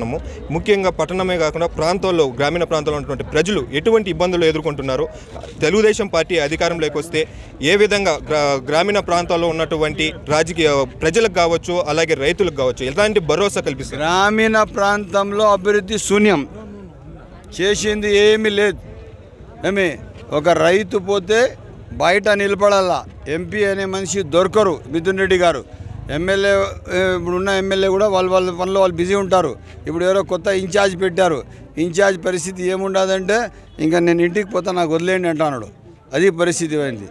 మనము ముఖ్యంగా పట్టణమే కాకుండా ప్రాంతాల్లో గ్రామీణ ప్రాంతాల్లో ఉన్నటువంటి ప్రజలు ఎటువంటి ఇబ్బందులు ఎదుర్కొంటున్నారు తెలుగుదేశం పార్టీ అధికారంలోకి వస్తే ఏ విధంగా గ్రామీణ ప్రాంతాల్లో ఉన్నటువంటి రాజకీయ ప్రజలకు కావచ్చు అలాగే రైతులకు కావచ్చు ఎలాంటి భరోసా కల్పిస్తారు? గ్రామీణ ప్రాంతంలో అభివృద్ధి శూన్యం. చేసింది ఏమీ లేదు. ఏమి ఒక రైతు పోతే బయట నిలబడాలా? ఎంపీ అనే మనిషి దొరకరు. మిథున్ రెడ్డి గారు. ఎమ్మెల్యే ఇప్పుడున్న ఎమ్మెల్యే కూడా వాళ్ళ వాళ్ళ పనిలో వాళ్ళు బిజీ ఉంటారు. ఇప్పుడు ఎవరో కొత్త ఇన్ఛార్జ్ పెట్టారు. ఇన్ఛార్జ్ పరిస్థితి ఏముండదంటే ఇంకా నేను ఇంటికి పోతా నాకు వదిలేయండి అంటున్నాడు. అది పరిస్థితి అయింది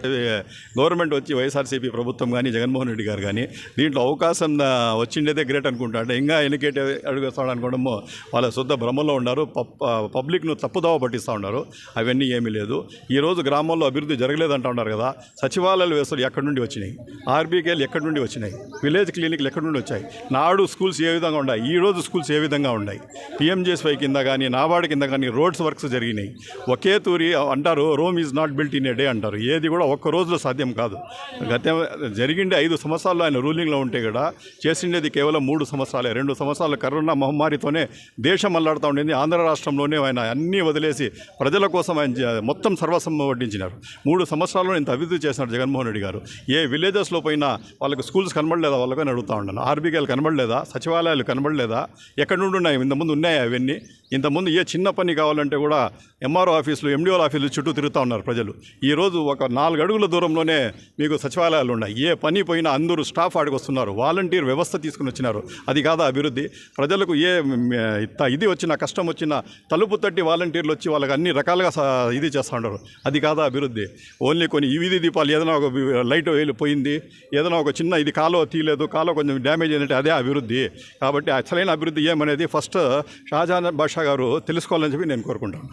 గవర్నమెంట్ వచ్చి వైఎస్ఆర్సీపీ ప్రభుత్వం కానీ జగన్మోహన్ రెడ్డి గారు కానీ దీంట్లో అవకాశం వచ్చిండేదే గ్రేట్ అనుకుంటా అంటే ఇంకా ఎన్నికేట్ అడుగుతాడు అనుకోవడము వాళ్ళ శుద్ధ భ్రమంలో ఉన్నారు. పబ్లిక్ను తప్పుదోవ పట్టిస్తూ ఉన్నారు. అవన్నీ ఏమీ లేదు. ఈరోజు గ్రామాల్లో అభివృద్ధి జరగలేదంటా ఉన్నారు కదా. సచివాలయాలు వేస్తారు ఎక్కడి నుండి వచ్చినాయి? ఆర్బీకేలు ఎక్కడి నుండి వచ్చినాయి? విలేజ్ క్లినిక్లు ఎక్కడి నుండి వచ్చాయి? నాడు స్కూల్స్ ఏ విధంగా ఉన్నాయి? ఈ రోజు స్కూల్స్ ఏ విధంగా ఉన్నాయి? పిఎంజేఎస్వై కింద కానీ నాబార్డు కింద కానీ రోడ్స్ వర్క్స్ జరిగినాయి. ఒకే తూరి అంటారు Rome is not built in a day అంటారు. ఏది కూడా ఒక్క రోజులో సాధ్యం కాదు. గత జరిగిండే ఐదు సంవత్సరాల్లో ఆయన రూలింగ్లో ఉంటే కూడా చేసిండేది కేవలం మూడు సంవత్సరాలే. రెండు సంవత్సరాలు కరోనా మహమ్మారితోనే దేశం అల్లాడుతూ ఉండింది. ఆంధ్ర రాష్ట్రంలోనే ఆయన అన్నీ వదిలేసి ప్రజల కోసం ఆయన మొత్తం సర్వస్వం వడ్డించినారు. మూడు సంవత్సరాల్లో ఇంత అభివృద్ధి చేసినారు జగన్మోహన్ రెడ్డి గారు. ఏ విలేజెస్లో పోయినా వాళ్ళకి స్కూల్స్ కనబడలేదా వాళ్ళకని అని అడుగుతా ఉన్నాను. ఆర్బీకేలు కనబడలేదా? సచివాలయాలు కనబడలేదా? ఎక్కడి నుండి ఉన్నాయి? ఇంతకుముందు ఉన్నాయా అవన్నీ ఇంతకుముందు ఏ చిన్న పని కావాలంటే కూడా ఎంఆర్ఓ ఆఫీసులు ఎండిఓల ఆఫీసులు చుట్టూ తిరుగుతూ ఉన్నారు ప్రజలు. ఈరోజు ఒక నాలుగు అడుగుల దూరంలోనే మీకు సచివాలయాలు ఉన్నాయి. ఏ పని పోయినా అందరూ స్టాఫ్ ఆడికి వస్తున్నారు. వాలంటీర్ వ్యవస్థ తీసుకుని వచ్చినారు. అది కాదా అభివృద్ధి. ప్రజలకు ఏ ఇది వచ్చినా కష్టం వచ్చినా తలుపు తట్టి వాలంటీర్లు వచ్చి వాళ్ళకి అన్ని రకాలుగా ఇది చేస్తూ ఉన్నారు. అది కాదా అభివృద్ధి. ఓన్లీ కొన్ని ఈ వీధి దీపాలు ఏదైనా ఒక లైట్ వెళ్ళిపోయింది ఏదైనా ఒక చిన్న ఇది కాలువ తీయలేదు. కాలువ కొంచెం డ్యామేజ్ అయినట్టు అదే అభివృద్ధి. కాబట్టి అసలైన అభివృద్ధి ఏమనేది ఫస్ట్ షాజహాన్ బాషా గారు తెలుసుకోవాలని చెప్పి నేను కోరుకుంటాను.